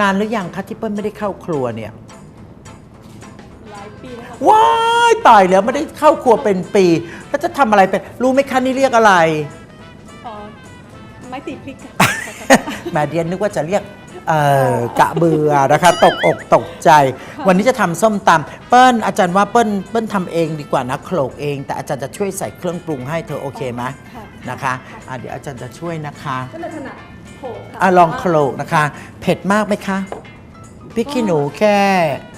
นานหรือยังคะที่เปิ้ลไม่ได้เข้าครัวเนี่ยหลายปีแล้วค่ะว้ายตายแล้วไม่ได้เข้าครัวเป็นปีแล้วจะทำอะไรเป็นรู้ไหมคะนี่เรียกอะไร เอ่อไม้ตีพริกค่ะ แหม่เดียนนึกว่าจะเรียกเอ่อกะเบือนะคะ ตกอกตกใจ วันนี้จะทำส้มตำเปิ้ลอาจารย์ว่าเปิ้ลเปิ้ลทำเองดีกว่านะโขลกเอง แต่อาจารย์จะช่วยใส่เครื่องปรุงให้เธอโอเคไหมค่ะ นะคะอะเดี๋ยวอาจารย์จะช่วยนะคะ ก็เลยถนัด โขกค่ะอะลองโขลกนะคะ เผ็ดมากไหมคะพริกขี้หนูแค่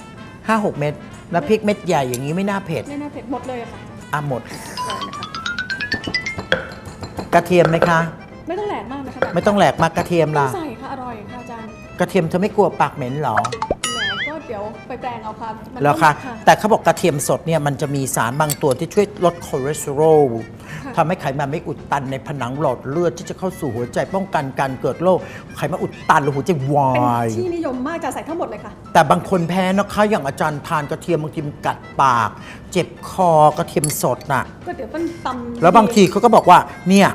5-6เม็ดแล้วพริกเม็ดใหญ่อย่างนี้ไม่น่าเผ็ดไม่น่าเผ็ดหมดเลยอะค่ะอะหมดใส่นะคะกระเทียมไหมคะ ไม่ต้องแหลกมากนะคะไม่ต้องแหลกมากกระเทียมต้อล่ะงใส่ค่ะอร่อยค่ะอาจารย์กระเทียมเธอไม่กลัวปากเหม็นเหรอ ไปแปลงเอาค่ะมันแล้วต้องคะค่ะแต่เขาบอกกระเทียมสดเนี่ยมันจะมีสารบางตัวที่ช่วยลดคอเลสเตอรอลค่ะทำให้ไขมันไม่อุดตันในผนังหลอดเลือดที่จะเข้าสู่หัวใจป้องกันการเกิดโรคไขมันอุดตันหรือหัวใจวาเป็นย ที่นิยมมากจะใส่ทั้งหมดเลยค่ะ แต่บางคนแพ้นะคะอย่างอาจารย์ทานกระเทียมบางทีมันกัดปาก เจ็บคอกระเทียมสดน่ะ ก็เดี๋ยวต้องตำแล้วบางทีเขาก็บอกว่าเนี่ย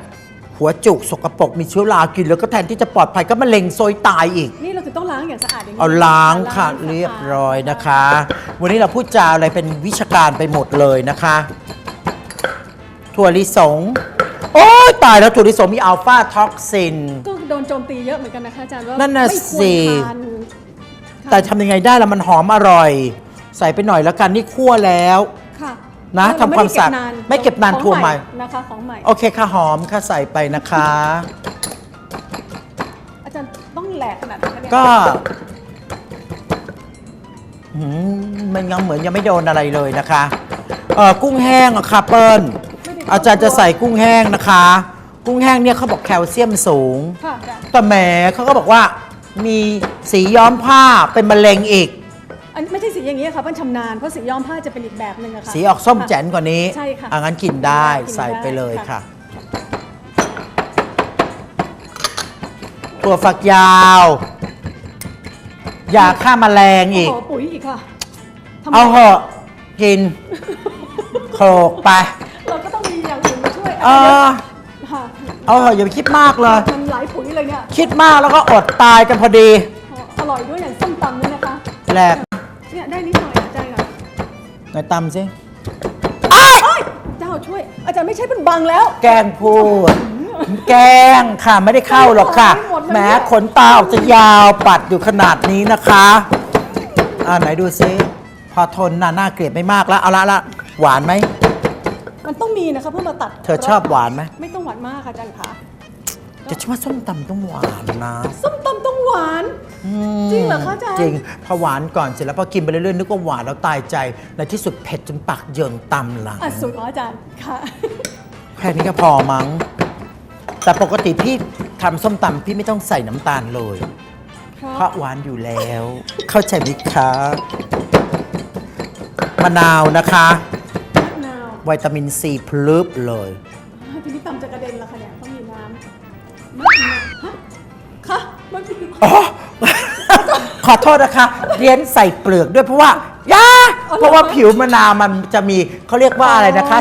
หัวจุกสกปรกมีเชื้อรากินแล้วก็แทนที่จะปลอดภัยก็มะเร็งซอยตายอีก นี่เราถึง ต้องล้างอย่างสะอาดอย่างนี้เอาล้างค่ะล้างสะอาดเรียบร้อยนะคะ วันนี้เราพูดจาอะไรเป็นวิชาการไปหมดเลยนะคะถั่วลิสง โอ้ยตายแล้วถั่วลิสงมีอัลฟาท็อกซิน ก็โดนโจมตีเยอะเหมือนกันนะคะอาจารย์ว่านั่นน่ะไม่ควรสิ ทานค่ะแต่ทำยังไงได้ละมันหอมอร่อย ใส่ไปหน่อยแล้วกันนี่คั่วแล้ว ค่ะนะเรทำความสะอาดไม่ไม่เก็บนานของทั่วใหม่ นะคะของใหม่ โอเคค่ะหอมค่ะใส่ไปนะคะ กขนาดไหนคะเนี่ยก็หืมมันยังเหมือนยังไม่โดนอะไรเลยนะคะเออกุ้งแห้งอะค่ะเปิ้ลอาจารย์จะใส่กุ้งแห้งนะคะ กุ้งแห้งเนี่ยเขาบอกแคลเซียมสูง ค่ะอาจารย์แต่แหมเขาก็บอกว่ามีสีย้อมผ้าเป็นมะเร็งอีก อันนี้ไม่ใช่สีอย่างนี้ค่ะเพิ่นชำนาญเพราะสีย้อมผ้าจะเป็นอีกแบบหนึ่งอะค่ะ สีออกส้มแจ๋นกว่านี้ใช่ค่ะอะงั้นกินได้กินได้ใส่ไปเลยค่ะ ค่ะ ถั่วฝักยาว ยาฆ่าแมลงอีกโอ้โหปุ๋ยอีกค่ะทำไมเอาเหอะกินโขลกไป เราก็ต้องมีอย่างอื่นมาช่วยเออ ค่ะเอาเหอะอย่าไปคิดมากเลย มันหลายปุ๋ยเลยเนี่ยคิดมากแล้วก็อดตายกันพอดี อร่อยด้วยอย่างส้มตำเนี่ยนะคะแหลก เนี่ยได้นิดหน่อยอาจารย์ค่ะหน่อยตำสิเอ้ยเจ้าช่วย อาจารย์ไม่ใช่เป็นบังแล้ว แกล้งพูด แกล้งค่ะไม่ได้เข้าหรอกค่ะไม่หมดเลยแหม้เนี่ยขนตาออกจะยาวปัดอยู่ขนาดนี้นะคะ อ่าไหนดูซิพอทนน่ะน่าเกลียดไม่มากแล้วเอาละละหวานไหม มันต้องมีนะคะเพื่อมาตัดเธอชอบหวานไหม ไม่ต้องหวานมากค่ะอาจารย์ค่ะจะชอบส้มตำต้องหวานนะส้มตำต้องหวาน อืมจริงเหรอคะอาจารย์ จริงพอหวานก่อนเสร็จแล้วพอกินไปเรื่อยๆนึกว่าหวานแล้วตายใจ ในที่สุดเผ็ดจนปากเหยิงตำหลังอะสูตรของอาจารย์ค่ะ แค่นี้ก็พอมั้ง แต่ปกติพี่ทำส้มตำพี่ไม่ต้องใส่น้ำตาลเลย เพราะหวานอยู่แล้ว เข้าใจไหมคะมะนาวนะคะนาววิตามินซีพลึบเลย ทีนี้ตำจะกระเด็นละค่ะเนี่ยต้องมีน้ำไม่มีน้ำฮะคะมันมีอ๋อ ขอโทษนะคะเรียนใส่เปลือกด้วยเพราะว่ายา เพราะว่าผิวมะนาวมันจะมีเขาเรียกว่าอะไรนะคะ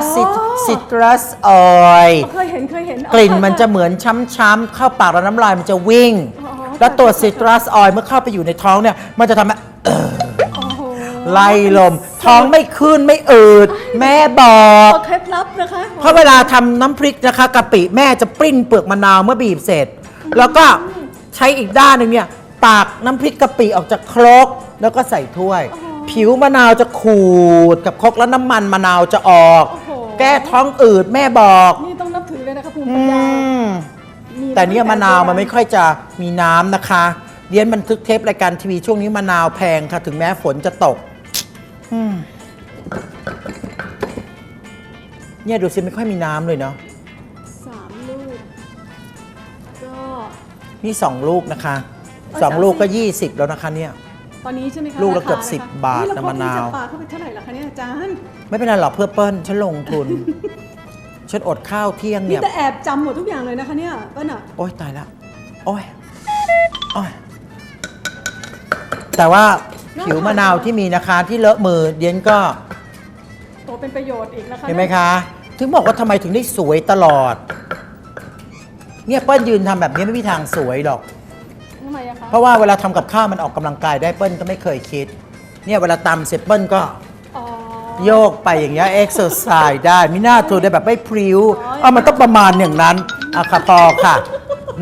ซิตรัสออยล์เคยเห็นเคยเห็นกลิ่นมันจะเหมือนช้ำๆเข้าปากแล้วน้ำลายมันจะวิ่ง แล้วตัวซิตรัสออยล์เมื่อเข้าไปอยู่ในท้องเนี่ยมันจะทำให้โอ้โหไล่ลม ท้องไม่ขึ้นไม่อืด แม่บอกเอาเคล็ดลับนะคะเพราะเวลาทำน้ำพริกนะคะกะปิแม่จะปริ้นเปลือกมะนาวเมื่อบีบเสร็จ แล้วก็ใช้อีกด้านหนึ่งเนี่ยตากน้ำพริกกะปิออกจากครกแล้วก็ใส่ถ้วย ผิวมะนาวจะขูดกับครกแล้วน้ำมันมะนาวจะออก โอ้โห แก้ท้องอืดแม่บอก นี่ต้องนับถือเลยนะคะภูมิอืปัญญามมีแต่เนี่ยมะนาวมันไม่ค่อยจะมีน้ำนะคะเรียนบันทึกเทปรายการทีวีช่วงนี้มะนาวแพงค่ะ ถึงแม้ฝนจะตกอืมเนี่ยดูสิไม่ค่อยมีน้ำเลยเนาะสามลูกก็ นี่สองลูกนะคะเออสองสามลูกก็สิบยี่สิบแล้วนะคะเนี่ย ตอนนี้ใช่ไหมคะลูกละราคาเกือบนค10บาทเฮ้ยนะมะนาวแล้พอพี่จะปลาเข้าไปเท่าไหร่ล่ะคะเนี่ยอาจารย์ไม่เป็นไรหรอกเพื่อเปิ้ลฉันลงทุน ฉันอดข้าวเที่ยงนี่เนี่ย แต่แอบจำหมดทุกอย่างเลยนะคะเนี่ยเปิ้ลอะโอ๊ยตายแล้วโอ๊ยโอ๊ยแต่ว่าผิวมะนาวที่มีนะคะที่เลอะมือเดียนก็ โตเป็นประโยชน์อีกนะคะเห็นไหมคะ ถึงบอกว่าทำไมถึงได้สวยตลอด เนี่ยเปิ้ลยืนทำแบบนี้ไม่มีทางสวยหรอก เพราะว่าเวลาทำกับข้าวมันออกกำลังกายได้เปิ้ลก็ไม่เคยคิด เนี่ยเวลาตำเสร็จเปิ้ลก็อ๋อ โยกไปอย่างเงี้ยเอ็กซ์ไซส์ได้มิน่าเธอได้แบบไม่พริ้วเอามันต้องประมาณอย่างนั้นอะค่ะพอค่ะ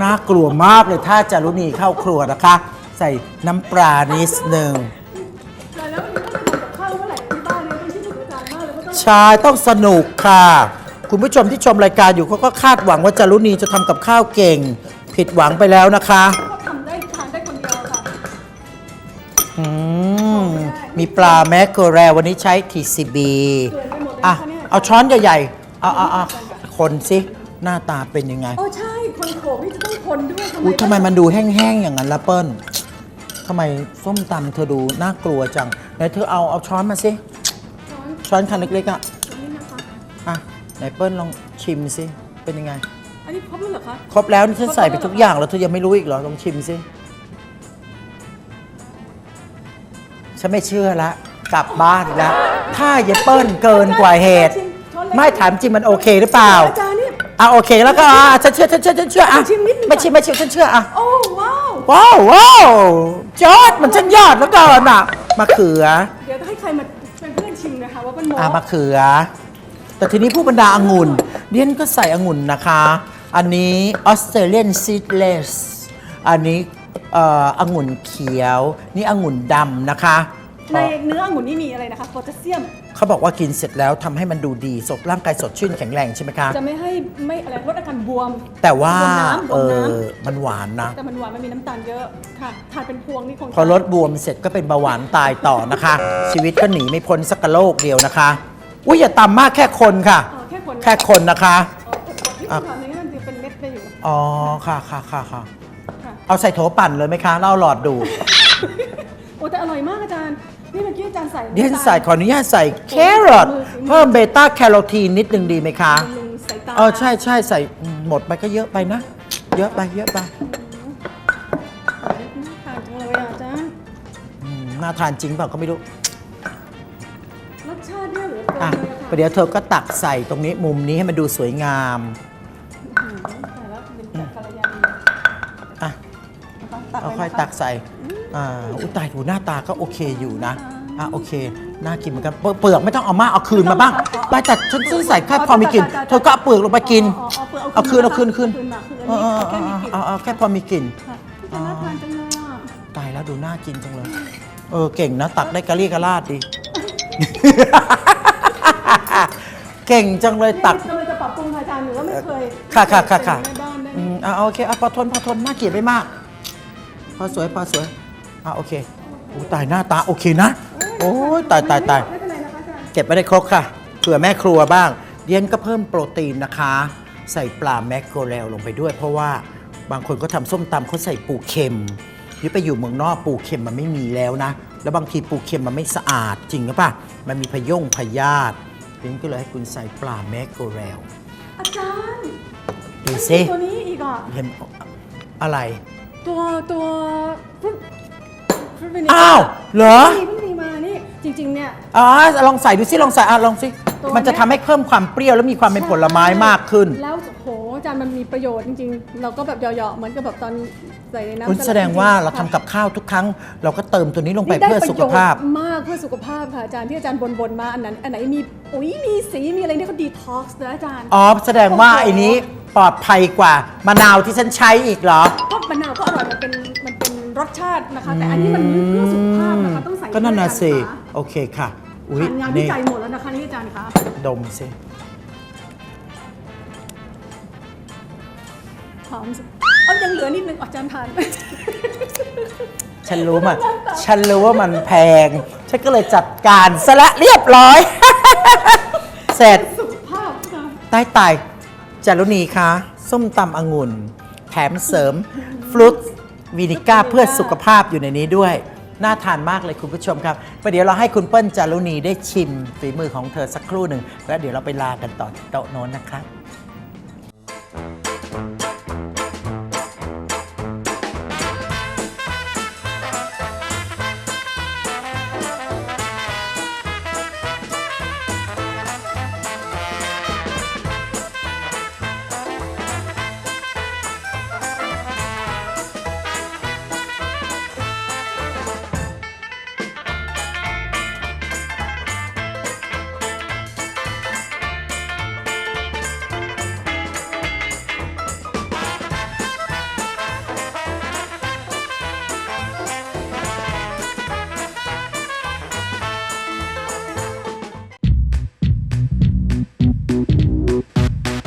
น่ากลัวมากเลยถ้าจารุณีเข้าครัวนะคะ ใส่น้ำปลานิดนึงแต่แล้ววันนี้ต้องไปทำกับข้าวเมื่อไหร่ที่บ้านเนี่ยต้องชื่นชมอาจารย์มากเลยเพราะต้องใช่ต้องสนุกค่ะ คุณผู้ชมที่ชมรายการอยู่เขาก็คาดหวังว่าจารุณีจะทำกับข้าวเก่ง ผิดหวังไปแล้วนะคะ อืมมีปลาแมกโกเรลวันนี้ใช้ TCB เกินไปหมดเลยอะนะคะเนี่ยเอาช้อนใหญ่ๆเอาเอาเอาคนสิหน้าตาเป็นยังไงโอ้ใช่ คนโขกนี่จะต้องคนด้วยทำไม อุ้ยทำไมมันดูแห้งๆอย่างนั้นละเปิ้ลทำไมส้มตำเธอดูน่ากลัวจังไหนเธอเอาเอาช้อนมาสิ ช้อนช้อนคันเล็กๆอะช้อนนี้นะคะอะไหนเปิ้ลลองชิมสิเป็นยังไง อันนี้ครบแล้วเหรอคะ ครบแล้วนี่ฉันใส่ไปทุกอย่างแล้วเธอยังไม่รู้อีกเหรอลองชิมสิ ฉันไม่เชื่อละ กลับบ้านแล้วถ้าเยเปิ้ลเกินกว่าเหตุ ไม่ถามจริงมันโอเคหรือเปล่า อาจารย์นี่อะโอเคแล้วก็อะฉันเชื่อฉันเชื่อฉันเชื่ออะชิมนิดนึงไม่ชิมไม่ชิมฉันเชื่ออะ โอ้ว้าว ว้าวว้าวจอดมันช่างยอดแล้วก่อนอะมะเขือ เดี๋ยวจะให้ใครมาเป็นเพื่อนชิมนะคะ ว่ามันโมอะมะเขือ แต่ทีนี้ผู้บรรดาองุ่นเดียนก็ใส่องุ่นนะคะ อันนี้ออสเตรเลียนซีดเลสอันนี้ เอ่อองุ่นเขียว นี่องุ่นดำนะคะในเนื้อองุ่นนี่มีอะไรนะคะโพแทสเซียม เขาบอกว่ากินเสร็จแล้วทำให้มันดูดีสดร่างกายสดชื่นแข็งแรงใช่ไหมคะ จะไม่ให้ไม่อะไรลดอาการบวม แต่ว่าบวมน้ำบเอวมน้อมันหวานนะำแต่มันหวานมันมีน้ำตาลเยอะค่ะทานเป็นพวงนี่คงพอลดบวมเสร็จก็เป็นเบาหวานตายต่อนะคะ ชีวิตก็หนีไม่พ้นสักโลกเดียวนะคะอุ้ยอย่าต่ำมากแค่คนค่ะอ๋อแค่คนแค่คนนะคะ อ๋อที่คุณทำนี้มันจะเป็นเม็ดไปอยู่อ๋อค่ะค่ะค่ะค่ะค่ะ เอาใส่โถปั่นเลยไหมคะแล้วเอาหลอดดูดโอ้แต่อร่อยมากอาจารย์ นี่เมื่อกี้อาจารย์ใส่เดียนใส่ขออนุญาตใส่แครอทเพิ่มเบต้าแคโรทีนนิดนึงดีไหมคะบำรุงสายตาเออใช่ใช่ใส่อืมหมดไปก็เยอะไปนะ เยอะไปเยอะไปน่าทานจังเลยอะอาจารย์อืมน่าทานจริงเปล่าก็ไม่รู้ รสชาติเนี่ยเหลือเกินอะเลยอะค่ะประเดี๋ยวเธอก็ตักใส่ตรงนี้มุมนี้ให้มันดูสวยงาม เอาเลยค่อยนะคะตักใส่อ่าอุ้ยตายดูหน้าตาก็โอเคอยู่นะอะโอเคน่ากินเหมือนกันเปลือกเปลือกไม่ต้องเอามาเอาคืนมาบ้างไปแต่ฉันฉันใส่แค่พอมีกลิ่นเธอก็เอาเปลือกลงไปกินอ๋อเอาเปลือกเอาคืนเอาคืนคืนมาคืนเออันอนี้เออเออแค่มีกลิ่นเอาเอาแค่พอมีกลิ่นค่ะจะน่าทานจังเลยอะตายแล้วดูน่ากินจังเลยเออเก่งนะตักได้กะลี่กะลาดดี เก่งจังเลยตักนี่กำลังจะปรับปรุงค่ะอาจารย์หนูว่าไม่เคยค่ะค่ะค่ะค่ะเป็นแม่บ้านได้ อืมอะโอเคอะพอทนพอทนน่าเกลียดไม่มาก พอสวยพอสวยอะโอเคอู้ตายหน้าตาโอเคนะ โอ้ยตายตายตายไม่เป็นไรนะคะอาจารย์เก็บไว้ได้ครกค่ะเผื่อแม่ครัวบ้างเดียนก็เพิ่มโปรตีนนะคะ ใส่ปลาแมคโกเรลลงไปด้วย เพราะว่าบางคนก็ทำส้มตำเขาใส่ปูเค็มนี่ไปอยู่เมืองนอกปูเค็มมันไม่มีแล้วนะ แล้วบางทีปูเค็มมันไม่สะอาดจริงหรือเปล่ามันมีพยงพยาธิเดียนก็เลยให้คุณใส่ปลาแมคโกเรลอาจารย์ดูสิ ตัวนี้อีกอะ เห็นอะไร ตัวตัวฟรุตฟรุตเวนิอ้าวเหรอเพิ่งมีมานี่จริงๆเนี่ยอ๋อลองใส่ดูสิลองใส่อะลองสิตัวมันจะทำให้เพิ่มความเปรี้ยวแล้วมีความเป็นผลไม้มากขึ้น แล้วโหอาจารย์มันมีประโยชน์จริงๆ เราก็แบบเหยาะๆเหมือนกับแบบตอนใส่ในน้ำคุณสลัแสดงว่าเราจทำงๆกับข้าวทุกครั้ง เราก็เติมตัวนี้ลงไปนี่ได้เพื่อสุขภาพ ประโยชน์มากเพื่อสุขภาพค่ะอาจารย์ที่อาจารย์บนๆมาอันนั้นอันไหนมีอุ้ยมีสีมีอะไรเนี่ยก็ดีท็อกซ์นะอาจารย์ อ๋อแสดงว่าโอ้โหไอ้นี้ ปลอดภัยกว่ามะนาวที่ฉันใช้อีกเหรอ ก็มะนาวก็อร่อยมันเป็นมันเป็นรสชาตินะคะ แต่อันนี้มันเพื่อสุขภาพนะคะต้องใส่ก็นั่นน่ะสิด้วยกัโอเคค่ะ อุ้ยค่ะงานวินี่จัยหมดแล้วนะคะนี่อาจารย์คะดมสิ หอมสุดเอ้ยยังเหลือนิดนึงอาจารย์ทาน ฉันรู้มันฉันรู้ว่ามันแพง ฉันก็เลยจัดการซะละเรียบร้อย เสร็จ สุขภาพค่ะใต้ตาย จารุณีคะส้มตำองุ่น แถมเสริมฟรุตวินิก้าเพื่อสุขภาพอยู่ในนี้ด้วย น่าทานมากเลยคุณผู้ชมครับประเดี๋ยวเราให้คุณเปิ้ลจารุณีได้ชิมฝีมือของเธอสักครู่หนึ่ง แล้วเดี๋ยวเราไปลากันต่อที่โต๊ะโน้นนะครับ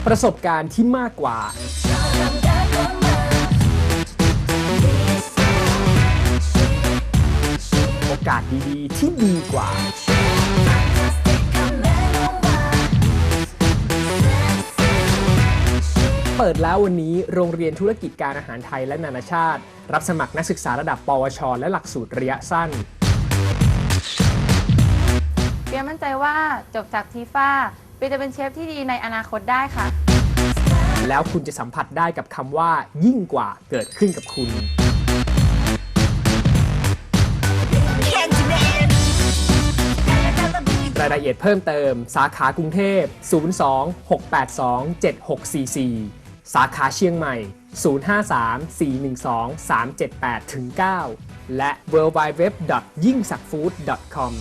ประสบการณ์ที่มากกว่า โอกาสดีๆ ที่ดีกว่า เปิดแล้ววันนี้โรงเรียนธุรกิจการอาหารไทยและนานาชาติ รับสมัครนักศึกษาระดับ ปวช และหลักสูตรระยะสั้นเปียมั่นใจว่าจบจากทีฟ้า ปีจะเป็นเชฟที่ดีในอนาคตได้ค่ะ แล้วคุณจะสัมผัสได้กับคำว่า ยิ่งกว่าเกิดขึ้นกับคุณ รายละเอียดเพิ่มเติม สาขากรุงเทพ 02-682-7644 สาขาเชียงใหม่ 053-412-378-9 และ w w w y i n g s a k f o o d c o m